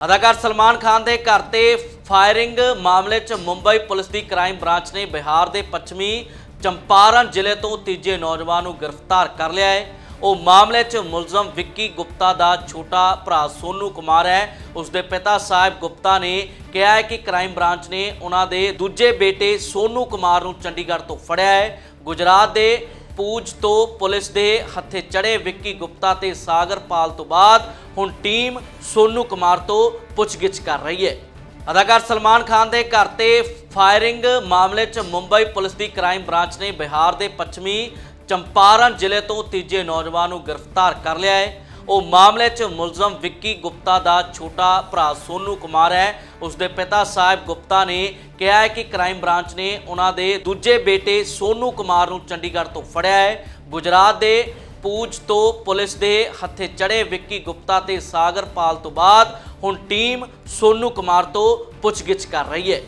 ਅਦਾਕਾਰ ਸਲਮਾਨ ਖਾਨ ਦੇ ਘਰ ਤੇ ਫਾਇਰਿੰਗ ਮਾਮਲੇ 'ਚ ਮੁੰਬਈ ਪੁਲਿਸ ਦੀ ਕ੍ਰਾਈਮ ਬ੍ਰਾਂਚ ਨੇ ਬਿਹਾਰ ਦੇ ਪੱਛਮੀ ਚੰਪਾਰਨ ਜ਼ਿਲ੍ਹੇ ਤੋਂ ਤੀਜੇ ਨੌਜਵਾਨ ਨੂੰ ਗ੍ਰਿਫਤਾਰ ਕਰ ਲਿਆ ਹੈ। ਉਹ ਮਾਮਲੇ 'ਚ ਮੁਲਜ਼ਮ ਵਿੱਕੀ ਗੁਪਤਾ ਦਾ ਛੋਟਾ ਭਰਾ ਸੋਨੂ ਕੁਮਾਰ ਹੈ। ਉਸ ਦੇ ਪਿਤਾ ਸਾਹਿਬ ਗੁਪਤਾ ਨੇ ਕਿਹਾ ਹੈ ਕਿ ਕ੍ਰਾਈਮ ਬ੍ਰਾਂਚ ਨੇ ਉਹਨਾਂ ਦੇ ਦੂਜੇ ਬੇਟੇ ਸੋਨੂ ਕੁਮਾਰ ਨੂੰ ਚੰਡੀਗੜ੍ਹ ਤੋਂ ਫੜਿਆ ਹੈ। ਗੁਜਰਾਤ ਦੇ ਪੂਜ ਤੋਂ ਪੁਲਿਸ ਦੇ ਹੱਥੇ ਚੜੇ ਵਿੱਕੀ ਗੁਪਤਾ ਤੇ ਸਾਗਰ ਪਾਲ ਤੋਂ ਬਾਅਦ ਹੁਣ ਟੀਮ ਸੋਨੂ ਕੁਮਾਰ ਤੋਂ ਪੁੱਛਗਿੱਛ ਕਰ ਰਹੀ ਹੈ। ਅਦਾਕਾਰ ਸਲਮਾਨ ਖਾਨ ਦੇ ਘਰ ਤੇ ਫਾਇਰਿੰਗ ਮਾਮਲੇ 'ਚ ਮੁੰਬਈ ਪੁਲਿਸ ਦੀ ਕ੍ਰਾਈਮ ਬ੍ਰਾਂਚ ਨੇ ਬਿਹਾਰ ਦੇ ਪੱਛਮੀ ਚੰਪਾਰਨ ਜ਼ਿਲ੍ਹੇ ਤੋਂ ਤੀਜੇ ਨੌਜਵਾਨ ਨੂੰ ਗ੍ਰਿਫਤਾਰ ਕਰ ਲਿਆ ਹੈ। ਉਹ ਮਾਮਲੇ 'ਚ ਮੁਲਜ਼ਮ ਵਿੱਕੀ ਗੁਪਤਾ ਦਾ ਛੋਟਾ ਭਰਾ ਸੋਨੂ ਕੁਮਾਰ ਹੈ। ਉਸ ਦੇ ਪਿਤਾ ਸਾਹਿਬ ਗੁਪਤਾ ਨੇ ਕਿਹਾ ਹੈ ਕਿ ਕ੍ਰਾਈਮ ਬ੍ਰਾਂਚ ਨੇ ਉਹਨਾਂ ਦੇ ਦੂਜੇ ਬੇਟੇ ਸੋਨੂ ਕੁਮਾਰ ਨੂੰ ਚੰਡੀਗੜ੍ਹ ਤੋਂ ਫੜਿਆ ਹੈ। ਗੁਜਰਾਤ ਦੇ ਪੂਜ ਤੋਂ ਪੁਲਿਸ ਦੇ ਹੱਥੇ ਚੜੇ ਵਿੱਕੀ ਗੁਪਤਾ ਤੇ ਸਾਗਰ ਪਾਲ ਤੋਂ ਬਾਅਦ ਹੁਣ ਟੀਮ ਸੋਨੂ ਕੁਮਾਰ ਤੋਂ ਪੁੱਛਗਿੱਛ ਕਰ ਰਹੀ ਹੈ।